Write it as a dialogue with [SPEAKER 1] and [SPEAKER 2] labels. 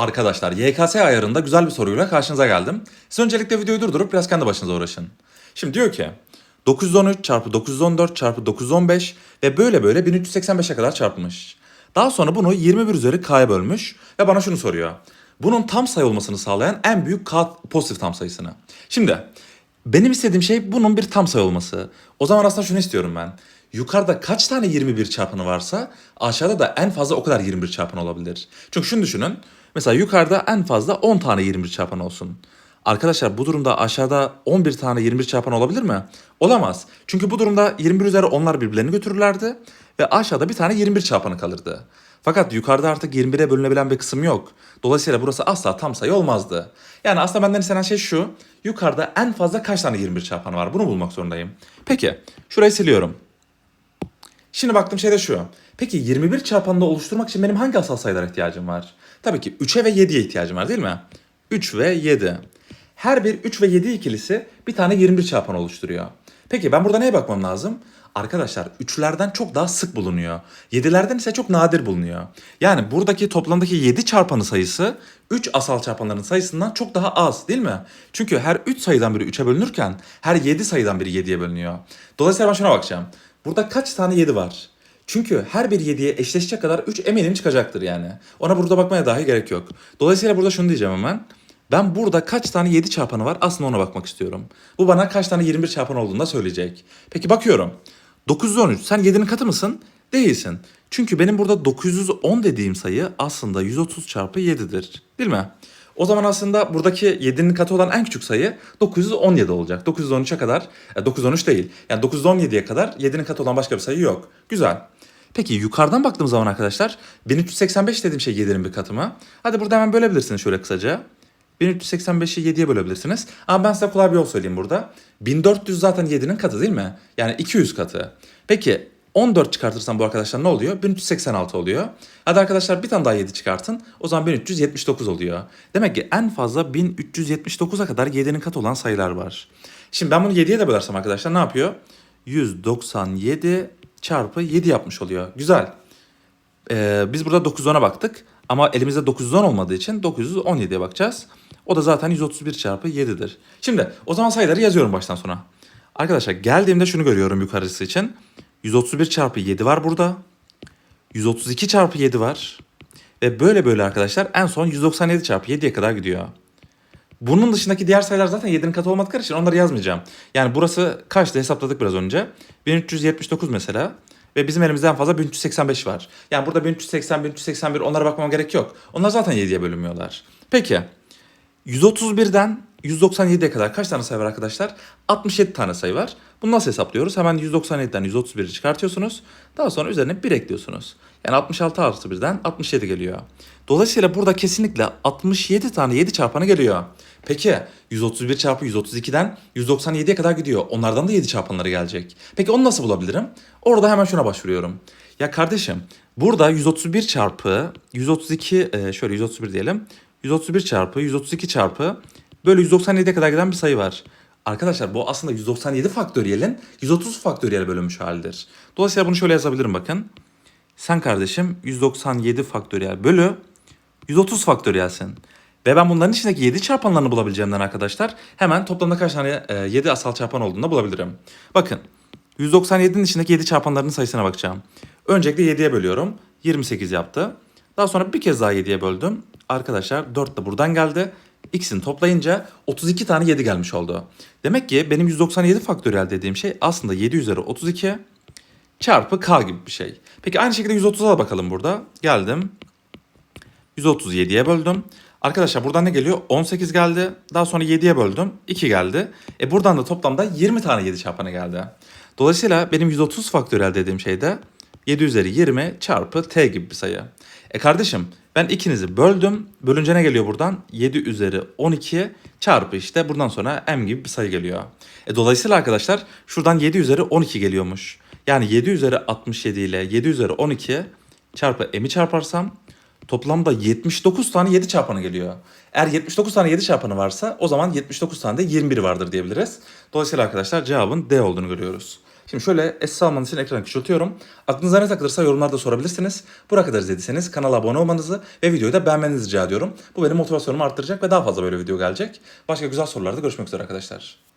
[SPEAKER 1] Arkadaşlar YKS ayarında güzel bir soruyla karşınıza geldim. Siz öncelikle videoyu durdurup biraz kendi başınıza uğraşın. Şimdi diyor ki 913 çarpı 914 çarpı 915 ve böyle böyle 1385'e kadar çarpmış. Daha sonra bunu 21 üzeri k'ya bölmüş ve bana şunu soruyor. Bunun tam sayı olmasını sağlayan en büyük k pozitif tam sayısını. Şimdi benim istediğim şey bunun bir tam sayı olması. O zaman aslında şunu istiyorum ben. Yukarıda kaç tane 21 çarpanı varsa aşağıda da en fazla o kadar 21 çarpan olabilir. Çünkü şunu düşünün. Mesela yukarıda en fazla 10 tane 21 çarpan olsun. Arkadaşlar bu durumda aşağıda 11 tane 21 çarpan olabilir mi? Olamaz. Çünkü bu durumda 21 üzeri onlar birbirlerini götürürlerdi ve aşağıda bir tane 21 çarpanı kalırdı. Fakat yukarıda artık 21'e bölünebilen bir kısım yok. Dolayısıyla burası asla tam sayı olmazdı. Yani aslında benden istenen şey şu. Yukarıda en fazla kaç tane 21 çarpanı var? Bunu bulmak zorundayım. Peki şurayı siliyorum. Şimdi baktığım şey de şu. Peki 21 çarpanını oluşturmak için benim hangi asal sayılara ihtiyacım var? Tabii ki 3'e ve 7'ye ihtiyacım var değil mi? 3 ve 7. Her bir 3 ve 7 ikilisi bir tane 21 çarpan oluşturuyor. Peki ben burada neye bakmam lazım? Arkadaşlar 3'lerden çok daha sık bulunuyor. 7'lerden ise çok nadir bulunuyor. Yani buradaki toplamdaki 7 çarpanı sayısı 3 asal çarpanların sayısından çok daha az değil mi? Çünkü her 3 sayıdan biri 3'e bölünürken her 7 sayıdan biri 7'ye bölünüyor. Dolayısıyla ben şuna bakacağım. Burada kaç tane 7 var? Çünkü her bir 7'ye eşleşecek kadar 3 eminim çıkacaktır yani. Ona burada bakmaya dahi gerek yok. Dolayısıyla burada şunu diyeceğim hemen. Ben burada kaç tane 7 çarpanı var aslında ona bakmak istiyorum. Bu bana kaç tane 21 çarpan olduğunu da söyleyecek. Peki bakıyorum. 913 sen 7'nin katı mısın? Değilsin. Çünkü benim burada 910 dediğim sayı aslında 130 çarpı 7'dir. Değil mi? O zaman aslında buradaki 7'nin katı olan en küçük sayı 917 olacak. 913'e kadar, e, 913 değil. Yani 917'ye kadar 7'nin katı olan başka bir sayı yok. Güzel. Peki yukarıdan baktığım zaman arkadaşlar 1385 dediğim şey 7'nin bir katı mı? Hadi burada hemen bölebilirsiniz şöyle kısaca. 1385'i 7'ye bölebilirsiniz. Ama ben size kolay bir yol söyleyeyim burada. 1400 zaten 7'nin katı değil mi? Yani 200 katı. Peki 14 çıkartırsam bu arkadaşlar ne oluyor? 1386 oluyor. Hadi arkadaşlar bir tane daha 7 çıkartın. O zaman 1379 oluyor. Demek ki en fazla 1379'a kadar 7'nin katı olan sayılar var. Şimdi ben bunu 7'ye de bölersem arkadaşlar ne yapıyor? 197 çarpı 7 yapmış oluyor. Güzel. Ee, biz burada 910'a baktık. Ama elimizde 910 olmadığı için 917'ye bakacağız. O da zaten 131 çarpı 7'dir. Şimdi o zaman sayıları yazıyorum baştan sona. Arkadaşlar geldiğimde şunu görüyorum yukarısı için. 131 çarpı 7 var burada. 132 çarpı 7 var. Ve böyle böyle arkadaşlar en son 197 çarpı 7'ye kadar gidiyor. Bunun dışındaki diğer sayılar zaten 7'nin katı olmadıkları için onları yazmayacağım. Yani burası kaçtı hesapladık biraz önce. 1379 mesela. Ve bizim elimizde en fazla 1385 var. Yani burada 1380, 1381 onlara bakmam gerek yok. Onlar zaten 7'ye bölünmüyorlar. Peki 131'den 197'ye kadar kaç tane sayı var arkadaşlar? 67 tane sayı var. Bunu nasıl hesaplıyoruz? Hemen 197'den 131'i çıkartıyorsunuz. Daha sonra üzerine 1 ekliyorsunuz. Yani 66 artı 1'den 67 geliyor. Dolayısıyla burada kesinlikle 67 tane 7 çarpanı geliyor. Peki 131 çarpı 132'den 197'ye kadar gidiyor. Onlardan da 7 çarpanları gelecek. Peki onu nasıl bulabilirim? Orada hemen şuna başvuruyorum. Ya kardeşim burada 131 çarpı 132 e, şöyle 131 diyelim. 131 çarpı 132 çarpı böyle 197'ye kadar giden bir sayı var. Arkadaşlar bu aslında 197 faktöriyelin 130 faktöriyel bölünmüş halidir. Dolayısıyla bunu şöyle yazabilirim bakın. Sen kardeşim 197 faktöriyel bölü 130 faktöriyelsin. Ve ben bunların içindeki 7 çarpanlarını bulabileceğimden arkadaşlar hemen toplamda kaç tane e, 7 asal çarpan olduğunu bulabilirim. Bakın 197'nin içindeki 7 çarpanlarının sayısına bakacağım. Öncelikle 7'ye bölüyorum. 28 yaptı. Daha sonra bir kez daha 7'ye böldüm. Arkadaşlar 4 de buradan geldi. X'ini toplayınca 32 tane 7 gelmiş oldu. Demek ki benim 197 faktöriyel dediğim şey aslında 7 üzeri 32 çarpı k gibi bir şey. Peki aynı şekilde 130'a da bakalım burada. Geldim. 137'ye böldüm. Arkadaşlar buradan ne geliyor? 18 geldi. Daha sonra 7'ye böldüm. 2 geldi. E buradan da toplamda 20 tane 7 çarpanı geldi. Dolayısıyla benim 130 faktöriyel dediğim şey de 7 üzeri 20 çarpı t gibi bir sayı. E kardeşim ben ikinizi böldüm. Bölünce ne geliyor buradan? 7 üzeri 12 çarpı işte buradan sonra m gibi bir sayı geliyor. E dolayısıyla arkadaşlar şuradan 7 üzeri 12 geliyormuş. Yani 7 üzeri 67 ile 7 üzeri 12 çarpı m'i çarparsam toplamda 79 tane 7 çarpanı geliyor. Eğer 79 tane 7 çarpanı varsa o zaman 79 tane de 21 vardır diyebiliriz. Dolayısıyla arkadaşlar cevabın D olduğunu görüyoruz. Şimdi şöyle SS almanız için ekranı küçültüyorum. Aklınıza ne takılırsa yorumlarda sorabilirsiniz. Buraya kadar izlediyseniz kanala abone olmanızı ve videoyu da beğenmenizi rica ediyorum. Bu benim motivasyonumu arttıracak ve daha fazla böyle video gelecek. Başka güzel sorularda görüşmek üzere arkadaşlar.